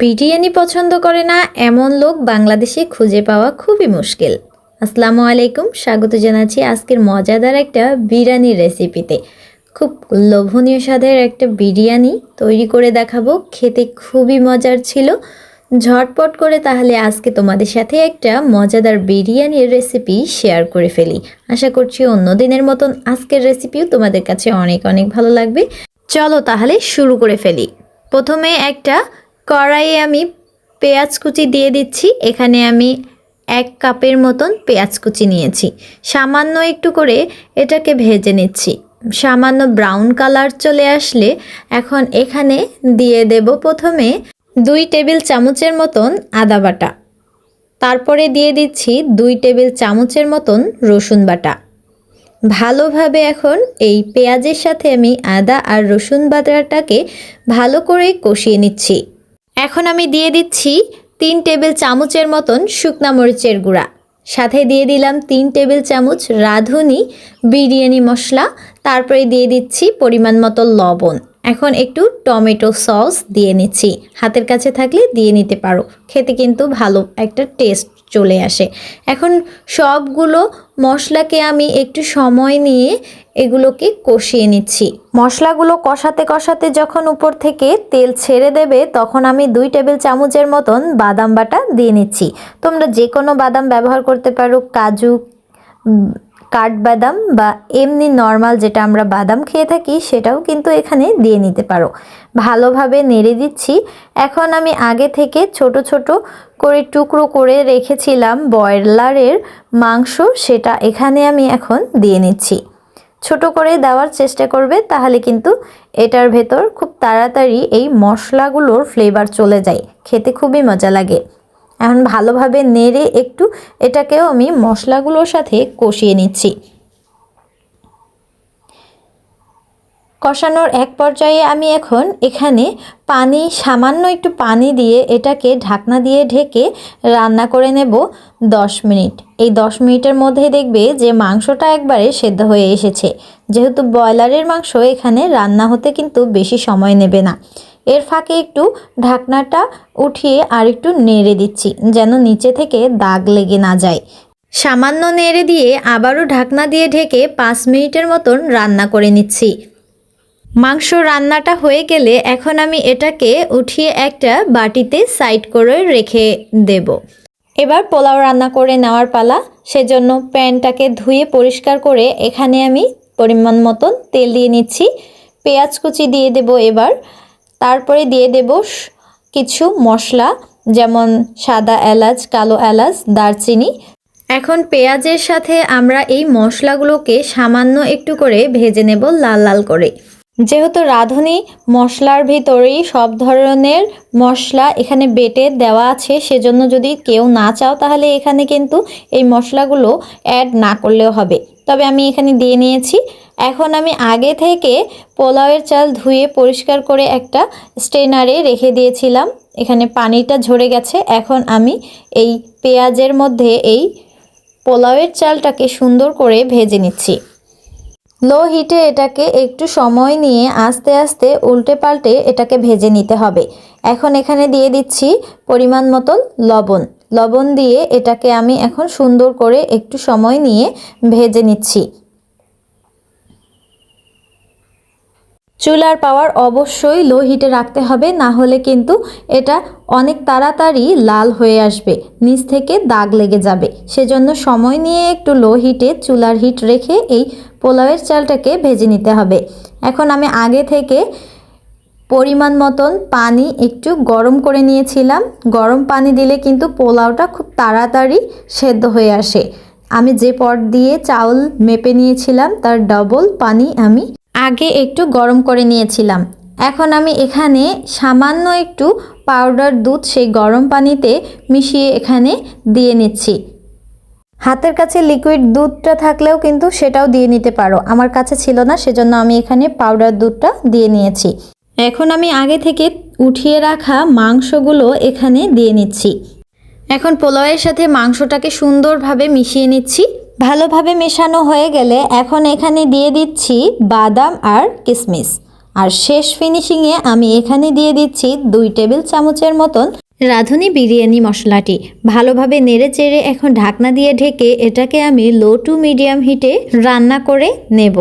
বিরিয়ানি পছন্দ করে না এমন লোক বাংলাদেশে খুঁজে পাওয়া খুবই মুশকিল। আসসালামু আলাইকুম, স্বাগত জানাচ্ছি আজকের মজাদার একটা বিরিয়ানির রেসিপিতে। খুব লোভনীয় স্বাদের একটা বিরিয়ানি তৈরি করে দেখাবো, খেতে খুবই মজার ছিল। ঝটপট করে তাহলে আজকে তোমাদের সাথে একটা মজাদার বিরিয়ানির রেসিপি শেয়ার করে ফেলি। আশা করছি অন্য দিনের মতন আজকের রেসিপিও তোমাদের কাছে অনেক অনেক ভালো লাগবে। চলো তাহলে শুরু করে ফেলি। প্রথমে একটা কড়াইয়ে আমি পেঁয়াজ কুচি দিয়ে দিচ্ছি। এখানে আমি এক কাপের মতন পেঁয়াজ কুচি নিয়েছি। সামান্য একটু করে এটাকে ভেজে নিচ্ছি। সামান্য ব্রাউন কালার চলে আসলে এখন এখানে দিয়ে দেব প্রথমে দুই টেবিল চামচের মতন আদা বাটা। তারপরে দিয়ে দিচ্ছি দুই টেবিল চামচের মতন রসুন বাটা। ভালোভাবে এখন এই পেঁয়াজের সাথে আমি আদা আর রসুন বাটাটাকে ভালো করে কষিয়ে নিচ্ছি। এখন আমি দিয়ে দিচ্ছি তিন টেবিল চামচের মতন শুকনা মরিচের গুঁড়া। সাথে দিয়ে দিলাম তিন টেবিল চামচ রাঁধুনি বিরিয়ানি মশলা। তারপরে দিয়ে দিচ্ছি পরিমাণ মতো লবণ। এখন একটু টমেটো সস দিয়ে নিচ্ছি। হাতের কাছে থাকলে দিয়ে নিতে পারো। খেতে কিন্তু ভালো একটা টেস্ট। চলে আসে। এখন সবগুলো মশলাকে আমি একটু সময় নিয়ে এগুলোকে কষিয়ে নিচ্ছি। মশলাগুলো কষাতে কষাতে যখন উপর থেকে তেল ছেড়ে দেবে, তখন আমি দুই টেবিল চামচের মতন বাদাম বাটা দিয়ে নিচ্ছি। তোমরা যে কোনো বাদাম ব্যবহার করতে পারো, কাজু কাঠবাদাম বা এমনি নর্মাল যেটা আমরা বাদাম খেয়ে থাকি, সেটাও কিন্তু এখানে দিয়ে নিতে পারো। ভালোভাবে নেড়ে দিচ্ছি। এখন আমি আগে থেকে ছোট ছোট করে টুকরো করে রেখেছিলাম ব্রয়লারের মাংস, সেটা এখানে আমি এখন দিয়ে নিচ্ছি। ছোট করে দেওয়ার চেষ্টা করবে, তাহলে কিন্তু এটার ভেতর খুব তাড়াতাড়ি এই মশলাগুলোর ফ্লেভার চলে যায়। খেতে খুবই মজা লাগে। এখন ভালোভাবে নেড়ে একটু এটাকেও আমি মশলাগুলোর সাথে কষিয়ে নিচ্ছি। কষানোর এক পর্যায়ে আমি এখন এখানে পানি, সামান্য একটু পানি দিয়ে এটাকে ঢাকনা দিয়ে ঢেকে রান্না করে নেব দশ মিনিট। এই দশ মিনিটের মধ্যে দেখবে যে মাংসটা একবারে সেদ্ধ হয়ে এসেছে। যেহেতু ব্রয়লারের মাংস এখানে রান্না হতে কিন্তু বেশি সময় নেবে না। এর ফাঁকে একটু ঢাকনাটা উঠিয়ে আর একটু নেড়ে দিচ্ছি, যেন নিচে থেকে দাগ লেগে না যায়। সামান্য নেড়ে দিয়ে আবারও ঢাকনা দিয়ে ঢেকে পাঁচ মিনিটের মতন রান্না করে নিচ্ছি। মাংস রান্নাটা হয়ে গেলে এখন আমি এটাকে উঠিয়ে একটা বাটিতে সাইড করে রেখে দেব। এবার পোলাও রান্না করে নেওয়ার পালা, সেজন্য প্যানটাকে ধুয়ে পরিষ্কার করে এখানে আমি পরিমাণ মতন তেল দিয়ে নিচ্ছি। পেঁয়াজ কুচি দিয়ে দেব এবার তারপরে দিয়ে দেব কিছু মশলা, যেমন সাদা এলাচ, কালো এলাচ, দারচিনি। এখন পেঁয়াজের সাথে আমরা এই মশলাগুলোকে সামান্য একটু করে ভেজে নেব লাল লাল করে। যেহেতু রাঁধুনি মশলার ভিতরেই সব ধরনের মশলা এখানে বেটে দেওয়া আছে, সেজন্য যদি কেউ না চাও, তাহলে এখানে কিন্তু এই মশলাগুলো অ্যাড না করলেও হবে। তবে আমি এখানে দিয়ে নিয়েছি। এখন আমি আগে থেকে পোলাওয়ের চাল ধুয়ে পরিষ্কার করে একটা স্টেনারে রেখে দিয়েছিলাম। এখানে পানিটা ঝরে গেছে। এখন আমি এই পেঁয়াজের মধ্যে এই পোলাওয়ের চালটাকে সুন্দর করে ভেজে নিচ্ছি। লো হিটে এটাকে একটু সময় নিয়ে আস্তে আস্তে উল্টে পাল্টে এটাকে ভেজে নিতে হবে। এখন এখানে দিয়ে দিচ্ছি পরিমাণ মতন লবণ। লবণ দিয়ে এটাকে আমি এখন সুন্দর করে একটু সময় নিয়ে ভেজে নিচ্ছি। চুলার পাওয়ার অবশ্যই লো হিটে রাখতে হবে, না হলে কিন্তু এটা অনেক তাড়াতাড়ি লাল হয়ে আসবে, নিচ থেকে দাগ লেগে যাবে। সেজন্য সময় নিয়ে একটু লো হিটে চুলার হিট রেখে এই পোলাওয়ের চালটাকে ভেজে নিতে হবে। এখন আমি আগে থেকে পরিমাণ মতন পানি একটু গরম করে নিয়েছিলাম। গরম পানি দিলে কিন্তু পোলাওটা খুব তাড়াতাড়ি সেদ্ধ হয়ে আসে। আমি যে পট দিয়ে চাউল মেপে নিয়েছিলাম, তার ডবল পানি আমি আগে একটু গরম করে নিয়েছিলাম। এখন আমি এখানে সামান্য একটু পাউডার দুধ সেই গরম পানিতে মিশিয়ে এখানে দিয়ে নিচ্ছি। হাতের কাছে লিকুইড দুধটা থাকলেও কিন্তু সেটাও দিয়ে নিতে পারো। আমার কাছে ছিল না, সেজন্য আমি এখানে পাউডার দুধটা দিয়ে নিয়েছি। এখন আমি আগে থেকে উঠিয়ে রাখা মাংসগুলো এখানে দিয়ে নিচ্ছি। এখন পোলাওয়ের সাথে মাংসটাকে সুন্দরভাবে মিশিয়ে নিচ্ছি। ভালোভাবে মেশানো হয়ে গেলে এখন এখানে দিয়ে দিচ্ছি বাদাম আর কিশমিশ আর শেষ ফিনিশিংয়ে আমি এখানে দিয়ে দিচ্ছি দুই টেবিল চামচের মতন রাঁধুনি বিরিয়ানি মশলাটি। ভালোভাবে নেড়ে চেড়ে এখন ঢাকনা দিয়ে ঢেকে এটাকে আমি লো টু মিডিয়াম হিটে রান্না করে নেব।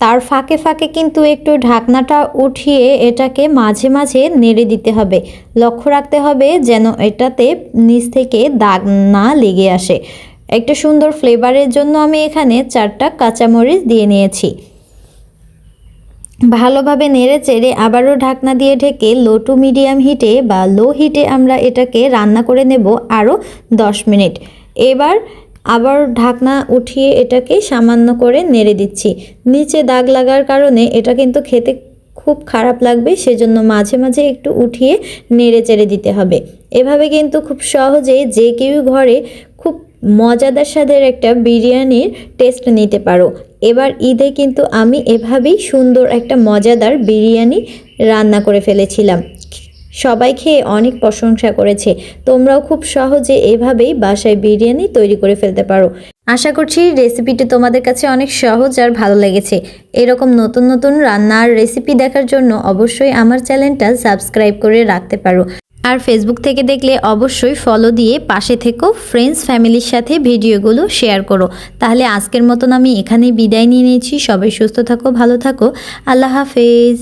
তার ফাঁকে ফাঁকে কিন্তু একটু ঢাকনাটা উঠিয়ে এটাকে মাঝে মাঝে নেড়ে দিতে হবে। লক্ষ্য রাখতে হবে যেন এটাতে নিচ থেকে দাগ না লেগে আসে। একটা সুন্দর ফ্লেভারের জন্য আমি এখানে চারটা কাঁচামরিচ দিয়ে নিয়েছি। ভালোভাবে নেড়ে চেড়ে আবারও ঢাকনা দিয়ে ঢেকে লো টু মিডিয়াম হিটে বা লো হিটে আমরা এটাকে রান্না করে নেব আরও দশ মিনিট। এবার আবার ঢাকনা উঠিয়ে এটাকে সামান্য করে নেড়ে দিচ্ছি। নিচে দাগ লাগার কারণে এটা কিন্তু খেতে খুব খারাপ লাগবে, সেজন্য মাঝে মাঝে একটু উঠিয়ে নেড়ে চেড়ে দিতে হবে। এভাবে কিন্তু খুব সহজেই যে কেউ ঘরে খুব মজাদার স্বাদের একটা বিরিয়ানির টেস্ট নিতে পারো। এবার ঈদে কিন্তু আমি এভাবেই সুন্দর একটা মজাদার বিরিয়ানি রান্না করে ফেলেছিলাম। সবাই খেয়ে অনেক প্রশংসা করেছে। তোমরাও খুব সহজে এভাবেই বাসায় বিরিয়ানি তৈরি করে ফেলতে পারো। আশা করছি রেসিপিটি তোমাদের কাছে অনেক সহজ আর ভালো লেগেছে। এরকম নতুন নতুন রান্নার রেসিপি দেখার জন্য অবশ্যই আমার চ্যানেলটা সাবস্ক্রাইব করে রাখতে পারো। আর ফেসবুক থেকে দেখলে অবশ্যই ফলো দিয়ে পাশে থেকো ফ্রেন্ডস ফ্যামিলির সাথে ভিডিওগুলো শেয়ার করো। তাহলে আজকের মতন আমি এখানেই বিদায় নিয়ে নিয়েছি। সবাই সুস্থ থাকো, ভালো থাকো। আল্লাহ হাফেজ।